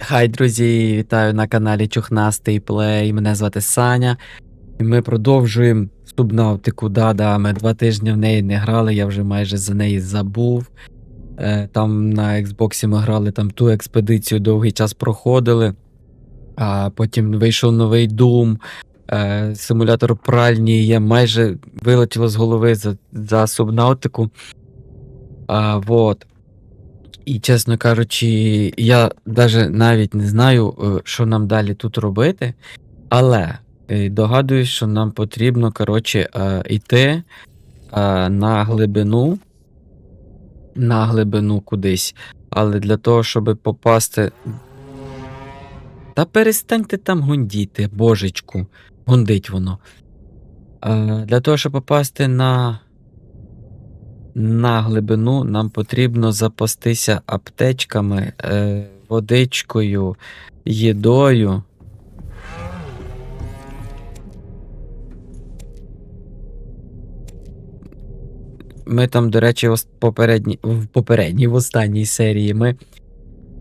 Хай, друзі, вітаю на каналі Чухнастий Плей. Мене звати Саня. І ми продовжуємо субнавтику. Да-да, ми два тижні в неї не грали, я вже майже за неї забув. Е, там на Xbox ми грали там ту експедицію довгий час проходили. А потім вийшов новий Doom. Е, симулятор пральні я майже вилетіло з голови за, за субнавтику. А, вот. І, чесно кажучи, я навіть навіть не знаю, е, що нам далі тут робити, але е, догадуюсь, що нам потрібно, коротше, е, йти на глибину, на глибину кудись. Але для того, щоб попасти. Та перестаньте там гундіти, божечку. Гундить воно. Для того, щоб попасти на на глибину нам потрібно запастися аптечками, е, водичкою, їдою. Ми там, до речі, попередні, в попередній, в останній серії ми.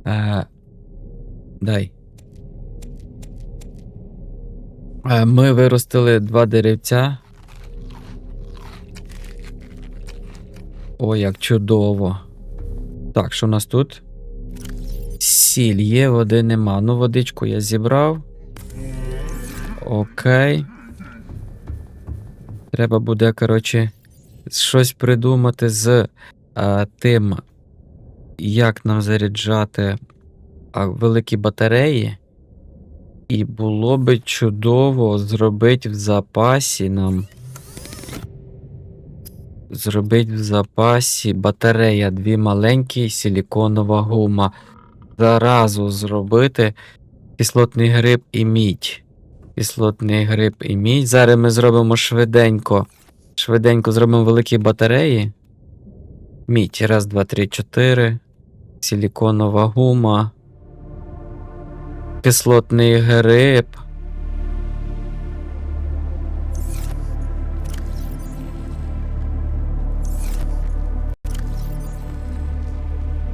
Е, дай. Е, ми виростили два деревця. О, як чудово. Так, що у нас тут? Сіль є, води нема. Ну, водичку я зібрав. Окей. Треба буде, коротше, щось придумати з а, тим, як нам заряджати а, великі батареї. І було би чудово зробити в запасі нам зробити в запасі батарея, дві маленькі, силіконова гума. Заразу зробити кислотний гриб і мідь. Кислотний гриб і мідь. Зараз ми зробимо швиденько. Швиденько зробимо великі батареї. Мідь. Раз, два, три, чотири. Силіконова гума. Кислотний гриб.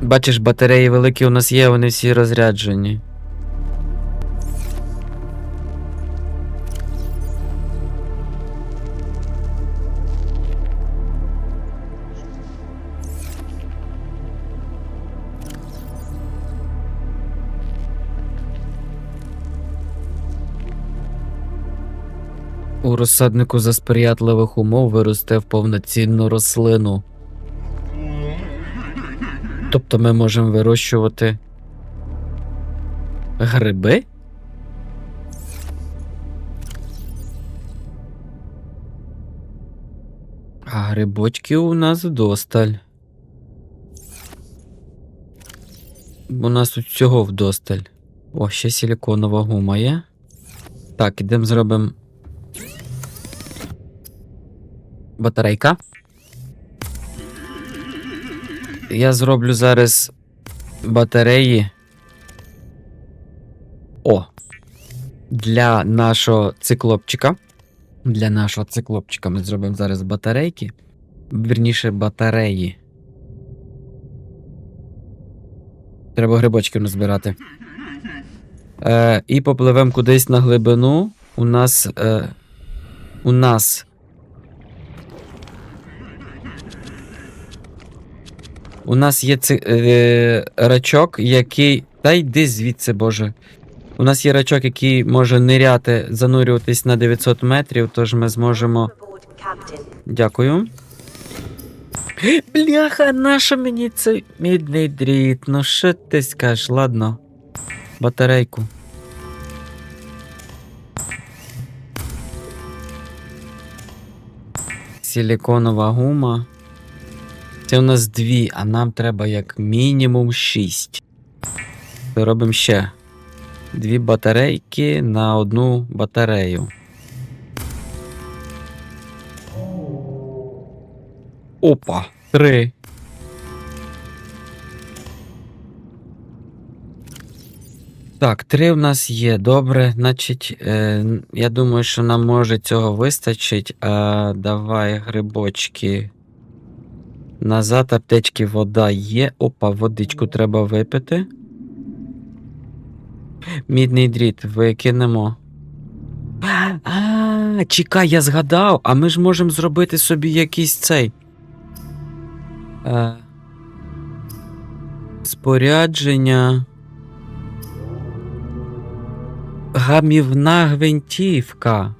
Бачиш, батареї великі у нас є, вони всі розряджені. У розсаднику за сприятливих умов виросте в повноцінну рослину. Тобто ми можемо вирощувати гриби? А грибочки у нас вдосталь. У нас тут всього вдосталь. О, ще силіконова гума є. Так, ідемо зробимо. Батарейка. Я зроблю зараз батареї. О! Для нашого циклопчика. Для нашого циклопчика ми зробимо зараз батарейки. Вірніше, батареї. Треба грибочки назбирати. Е, і попливемо кудись на глибину. У нас. Е, у нас У нас є ци, е, рачок, який. Та йди звідси, боже. У нас є рачок, який може ниряти, занурюватись на 900 метрів, тож ми зможемо. Дякую. Бляха, наша мені цей мідний дріт. Ну що ти скажеш? Ладно. Батарейку. Силіконова гума. Це у нас дві, а нам треба як мінімум шість. Робимо ще дві батарейки на одну батарею. Опа, три. Так, три в нас є. Добре. Значить, е, я думаю, що нам може цього вистачить. А, давай грибочки. Назад аптечки вода є. Опа, водичку треба випити. Мідний дріт, викинемо. А, чекай, я згадав, а ми ж можемо зробити собі якийсь цей. Е, спорядження. Гамівна гвинтівка.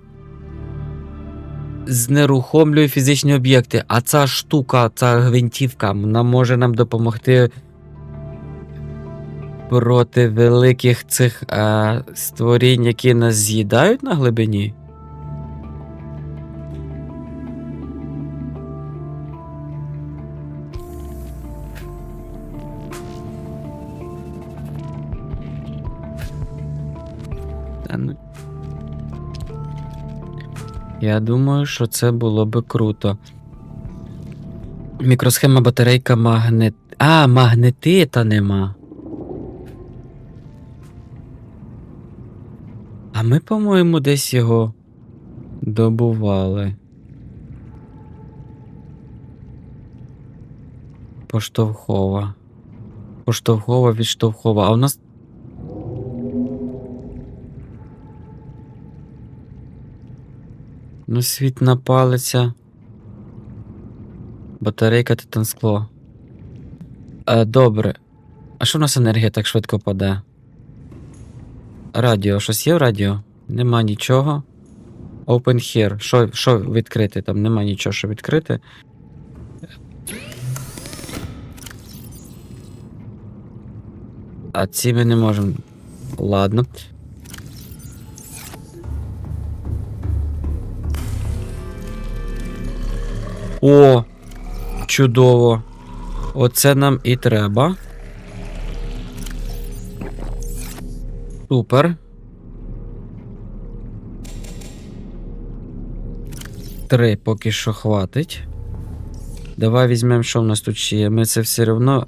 Знерухомлює фізичні об'єкти. А ця штука, ця гвинтівка, вона може нам допомогти проти великих цих е, створінь, які нас з'їдають на глибині. Я думаю, що це було би круто. Мікросхема батарейка магнет. А, магнетита нема. А ми, по-моєму, десь його добували. Поштовхова. Поштовхова, відштовхова. А у нас. Ну, світна палиця. Батарейка титанскло. Е, добре. А що в нас енергія так швидко паде? Радіо, щось є в радіо? Нема нічого. Open here. Що, що відкрити? Там нема нічого, що відкрити. А ці ми не можемо. Ладно. О! Чудово. Оце нам і треба. Супер. Три поки що хватить. Давай візьмемо, що в нас тут ще є. Ми це все одно.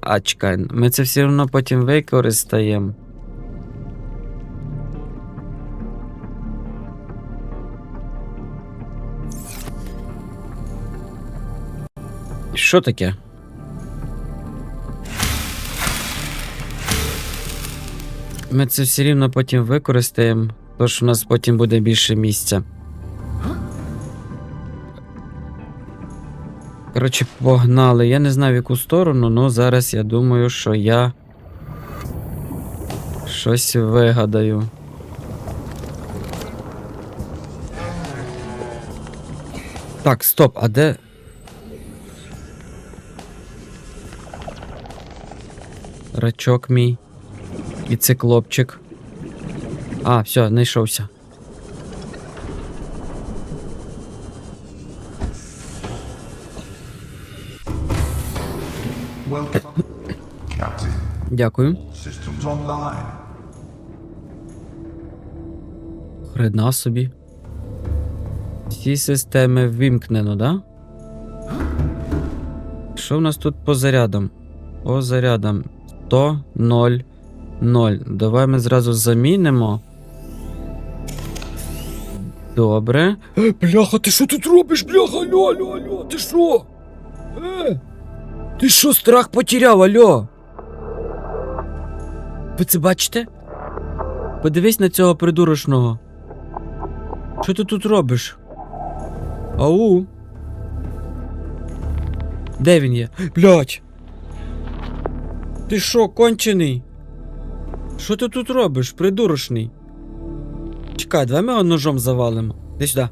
А, чекай, ми це все одно потім використаємо. Що таке? Ми це все рівно потім використаємо, тож у нас потім буде більше місця. Коротше, погнали. Я не знаю в яку сторону, але зараз я думаю, що я щось вигадаю. Так, стоп, а де. Рачок мій. І циклопчик. А, все, знайшовся. Дякую. Хрена собі. Всі системи вимкнено, да? Що в нас тут по зарядам? По зарядам 100, 0, 0. Давай ми зразу замінимо. Добре. Е, бляха, ти що тут робиш, бляха, алло, алло, алло, ти що? Е, ти що, страх потеряв, алло? Ви це бачите? Подивись на цього придурочного. Що ти тут робиш? Ау. Де він є? Блять. Ти що, кончений? Що ти тут робиш, придурочний? Чекай, давай ми його ножом завалимо. Іди сюди.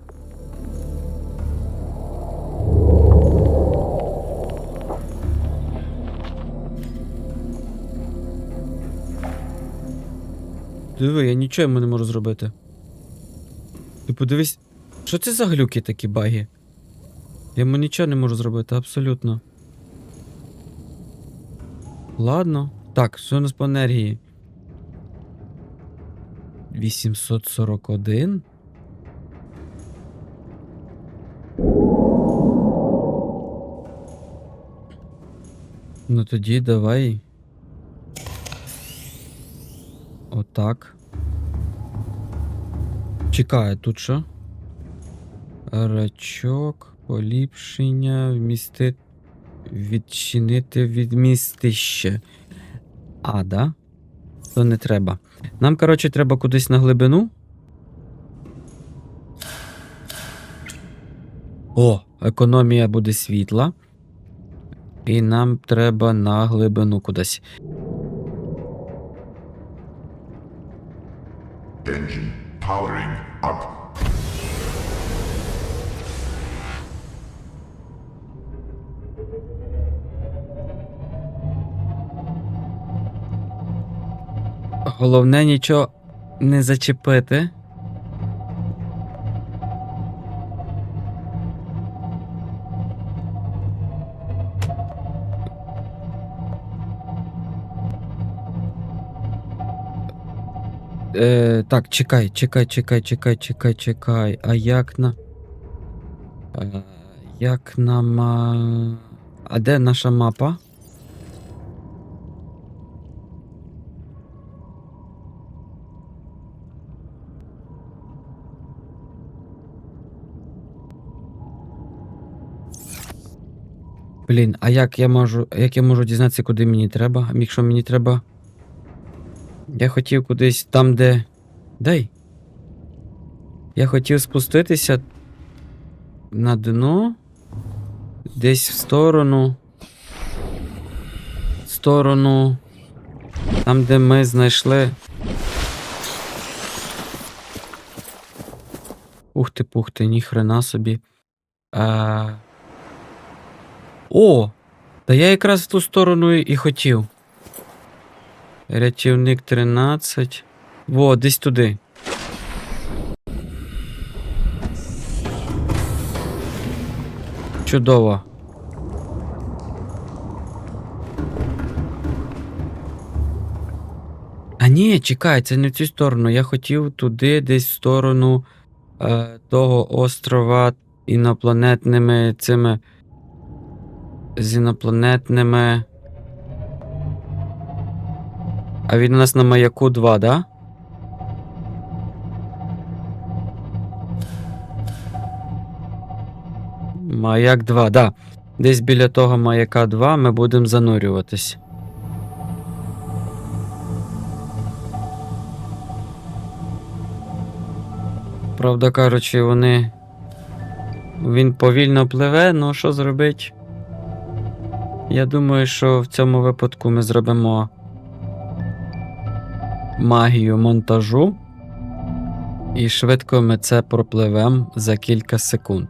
Диви, я нічого йому не можу зробити. Ти подивись, що це за глюки такі баги? Я йому нічого не можу зробити, абсолютно. Ладно. Так, що у нас по енергії? 841. Ну тоді давай. Отак. Чекай, тут що? Рачок, поліпшення, вмісти. Відчинити відмістище. А, да? То не треба. Нам, коротше, треба кудись на глибину. О, економія буде світла. І нам треба на глибину кудись. Engine powering up. Головне нічого не зачепити. Е, так, чекай, чекай, чекай, чекай, чекай, чекай. А як на. Е, як нам. А... де наша мапа? Блін, а як я можу. Як я можу дізнатися, куди мені треба? Якщо мені треба. Я хотів кудись там, де. Дай. Я хотів спуститися на дно. Десь в сторону. В сторону. Там, де ми знайшли. Ух ти, пух ти, ніхрена собі. А... О! Та я якраз в ту сторону і хотів. Рятівник 13. Во, десь туди. Чудово. А ні, чекай, це не в цю сторону. Я хотів туди, десь в сторону е, того острова інопланетними цими. З інопланетними. А він у нас на маяку 2, да? Маяк 2, да. Десь біля того маяка 2 ми будемо занурюватись. Правда кажучи, вони. Він повільно пливе, ну що зробить? Я думаю, що в цьому випадку ми зробимо магію монтажу. І швидко ми це пропливемо за кілька секунд.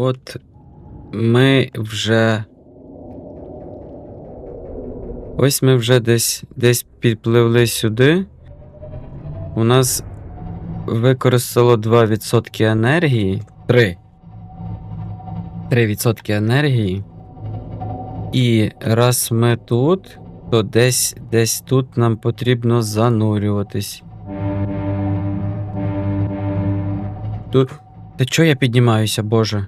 От ми вже. Ось ми вже десь, десь підпливли сюди. У нас використало 2% енергії. 3. 3% енергії. І раз ми тут, то десь, десь тут нам потрібно занурюватись. Тут. Та чого я піднімаюся, боже?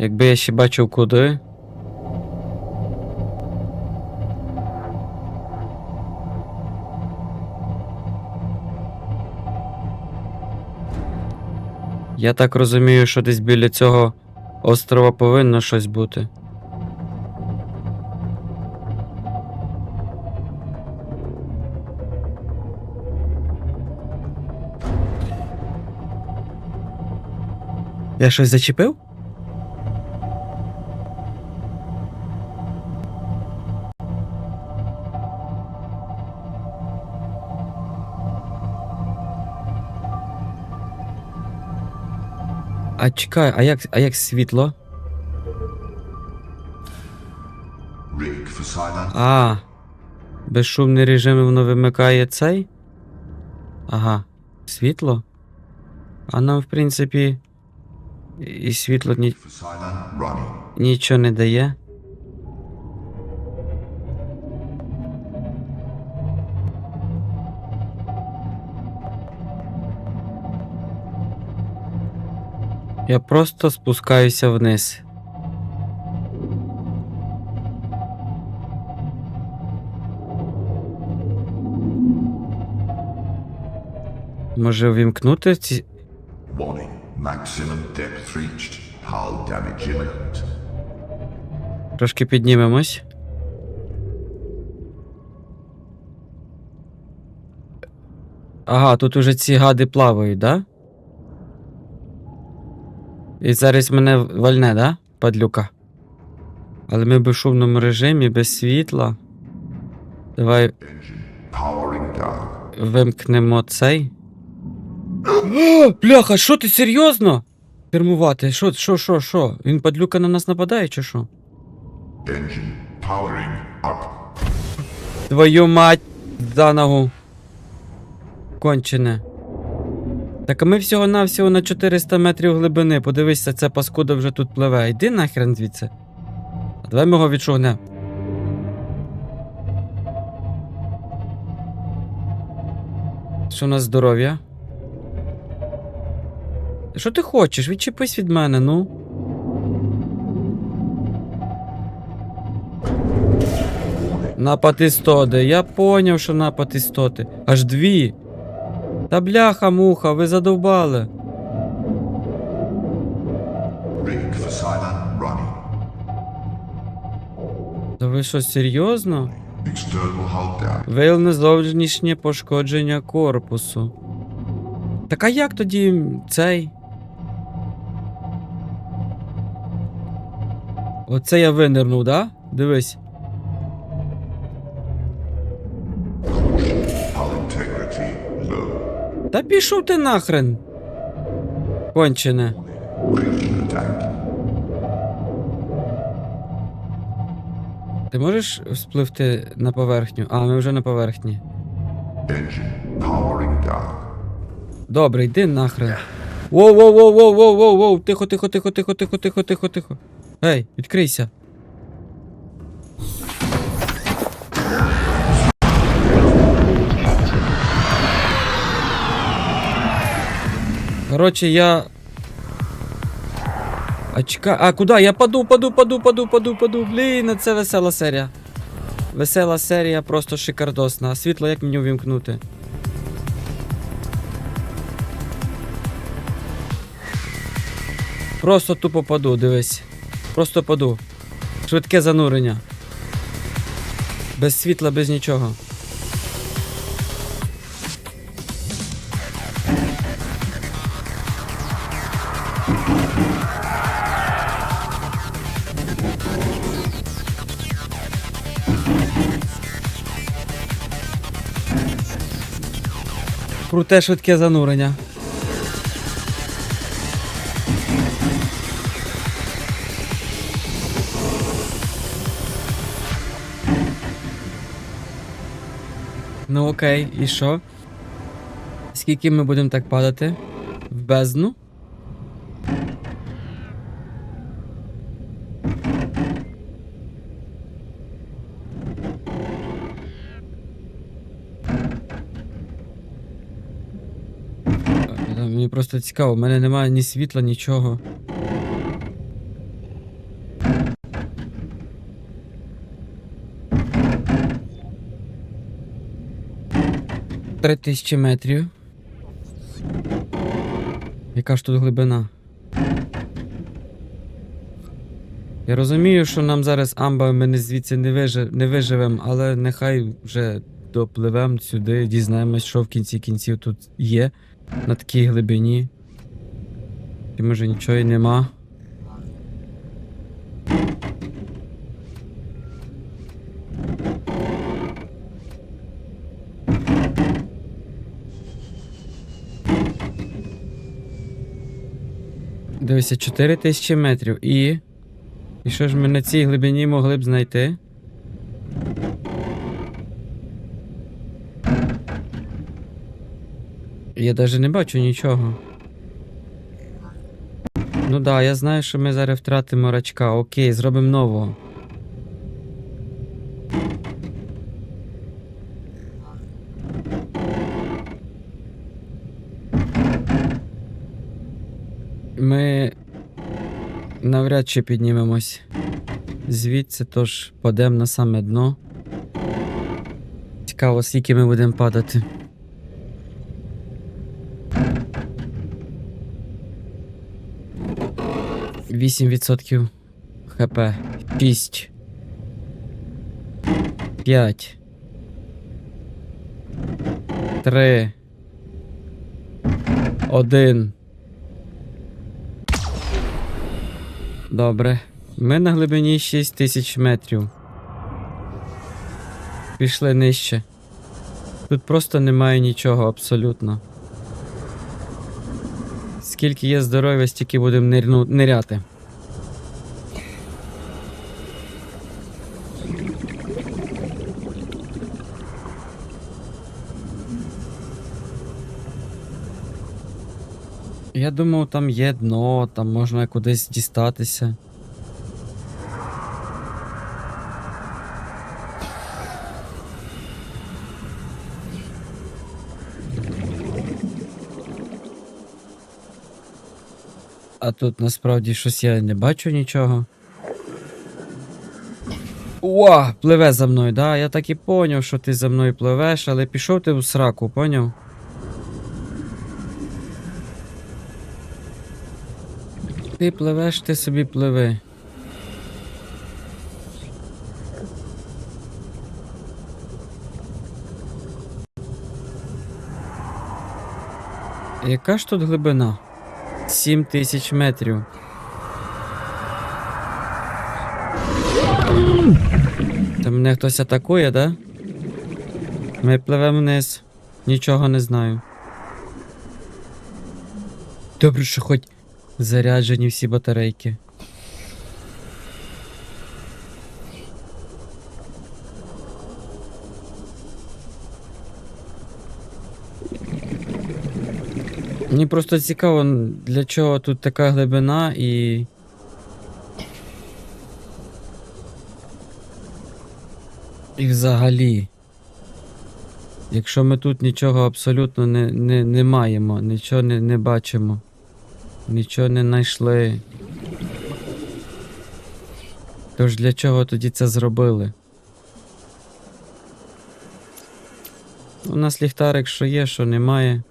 Якби я ще бачив куди. Я так розумію, що десь біля цього острова повинно щось бути. Я щось зачепив? А чекай, а як, а як світло? А. Безшумний режим воно вимикає цей? Ага. Світло? А нам, в принципі. І світло ні, нічого не дає. Я просто спускаюся вниз. Може ввімкнути ці. Трошки піднімемось. Ага, тут уже ці гади плавають, да? І зараз мене вальне, да? Падлюка. Але ми в безшумному режимі, без світла. Давай вимкнемо цей. Бляха, що ти серйозно? Кермувати, що, що, що, що? Він падлюка на нас нападає, чи що? Твою мать за ногу. Кончене. Так а ми всього-навсього на 400 метрів глибини. Подивися, ця паскуда вже тут пливе. Йди нахрен звідси. А давай ми його відшогнемо. Що у нас здоров'я? Що ти хочеш? Відчепись від мене, ну. Напад істоти. Я поняв, що напад істоти. Аж дві. Та бляха муха, ви задовбали. Та ви що, серйозно? Виявлене зовнішнє пошкодження корпусу. Так а як тоді цей? Оце я винирнув, да? Дивись. Та пішов ти нахрен. Кончене. Ти можеш спливти на поверхню? А, ми вже на поверхні. Добре, йди нахрен. Воу-воу-воу-воу-воу-воу-воу! Тихо, тихо, тихо, тихо, тихо, тихо, тихо, тихо. Ей, відкрийся. Короче, я. А а куди? Я паду, паду, паду, паду, паду, паду. Блін, це весела серія. Весела серія, просто шикардосна. А світло як мені увімкнути? Просто тупо паду, дивись. Просто паду. Швидке занурення. Без світла, без нічого. Круте швидке занурення. Ну окей, і що? Скільки ми будемо так падати? В бездну? Е, Мені просто цікаво, в мене немає ні світла, нічого. Три тисячі метрів. Яка ж тут глибина? Я розумію, що нам зараз амба ми не звідси не, вижи, не виживемо, але нехай вже допливемо сюди, дізнаємось, що в кінці кінців тут є на такій глибині. І може нічого і нема. Дивися, 4 тисячі метрів і. І що ж ми на цій глибині могли б знайти? Я навіть не бачу нічого. Ну да, я знаю, що ми зараз втратимо рачка. Окей, зробимо нового. Ми навряд чи піднімемось звідси, тож падемо на саме дно. Цікаво, скільки ми будемо падати. Вісім відсотків ХП. Шість. П'ять. Три. Один. Добре. Ми на глибині 6 тисяч метрів. Пішли нижче. Тут просто немає нічого абсолютно. Скільки є здоров'я, стільки будемо ниряти. Я думав, там є дно, там можна кудись дістатися. А тут насправді щось я не бачу нічого. О, пливе за мною, да? Я так і поняв, що ти за мною пливеш, але пішов ти в сраку, поняв? Ти пливеш, ти собі пливи. Яка ж тут глибина? Сім тисяч метрів. Та мене хтось атакує, да? Ми пливемо вниз. Нічого не знаю. Добре, що хоч заряджені всі батарейки. Мені просто цікаво, для чого тут така глибина і. І взагалі. Якщо ми тут нічого абсолютно не, не, не маємо, нічого не, не бачимо, нічого не знайшли. Тож для чого тоді це зробили? У нас ліхтарик що є, що немає.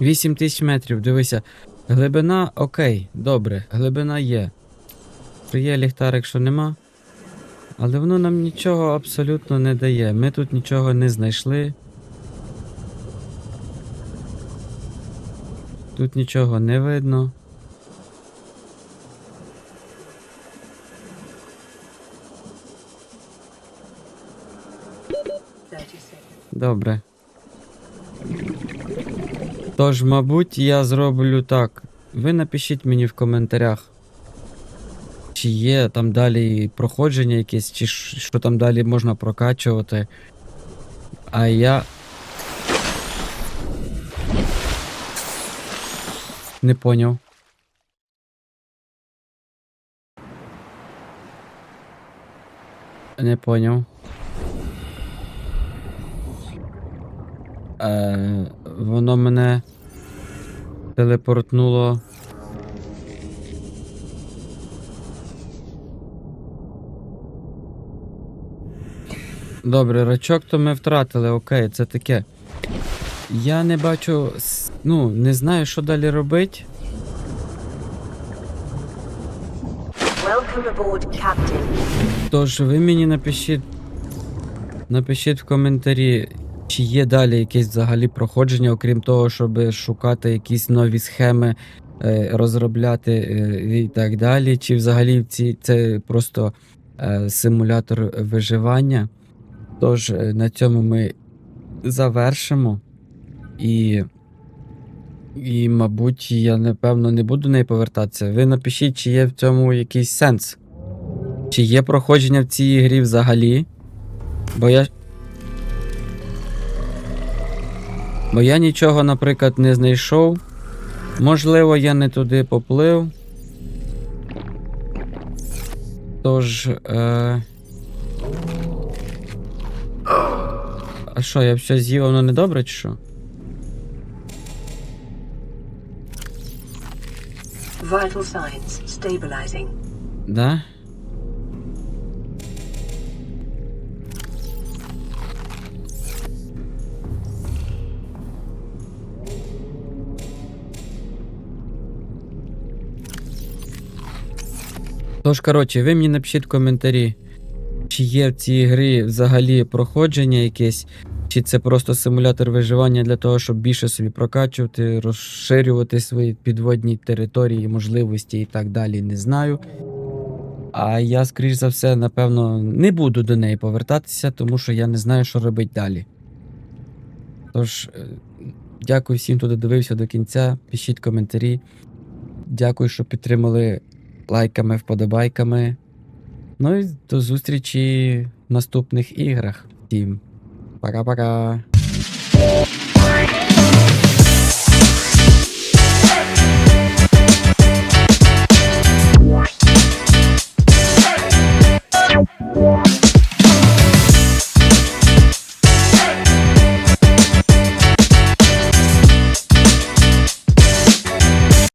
8 тисяч метрів, дивися. Глибина окей, добре, глибина є. Є ліхтарик, що нема. Але воно нам нічого абсолютно не дає. Ми тут нічого не знайшли. Тут нічого не видно. Добре. Тож, мабуть, я зроблю так. Ви напишіть мені в коментарях, чи є там далі проходження якесь, чи що там далі можна прокачувати. А я. Не поняв. Не поняв. Е, воно мене телепортнуло. Добре, рачок то ми втратили, окей, це таке. Я не бачу. Ну, не знаю, що далі робити. Aboard, Тож ви мені напишіть. Напишіть в коментарі, чи є далі якесь взагалі проходження, окрім того, щоб шукати якісь нові схеми, е, розробляти е, і так далі. Чи взагалі ці, це просто е, симулятор виживання. Тож на цьому ми завершимо. І, і, мабуть, я напевно не буду до неї повертатися. Ви напишіть, чи є в цьому якийсь сенс. Чи є проходження в цій грі взагалі? Бо я. Бо я нічого, наприклад, не знайшов. Можливо, я не туди поплив. Тож. Е... А що, я все з'їв, воно не добре, чи що? Vital signs stabilizing. Да? Тож, коротше, ви мені напишіть в коментарі, чи є в цій грі взагалі проходження якесь, чи це просто симулятор виживання для того, щоб більше собі прокачувати, розширювати свої підводні території, можливості і так далі, не знаю. А я, скоріш за все, напевно, не буду до неї повертатися, тому що я не знаю, що робити далі. Тож, е, дякую всім, хто додивився до кінця. Пишіть коментарі. Дякую, що підтримали лайками, вподобайками. Ну і до зустрічі в наступних іграх. Всім пока-пока.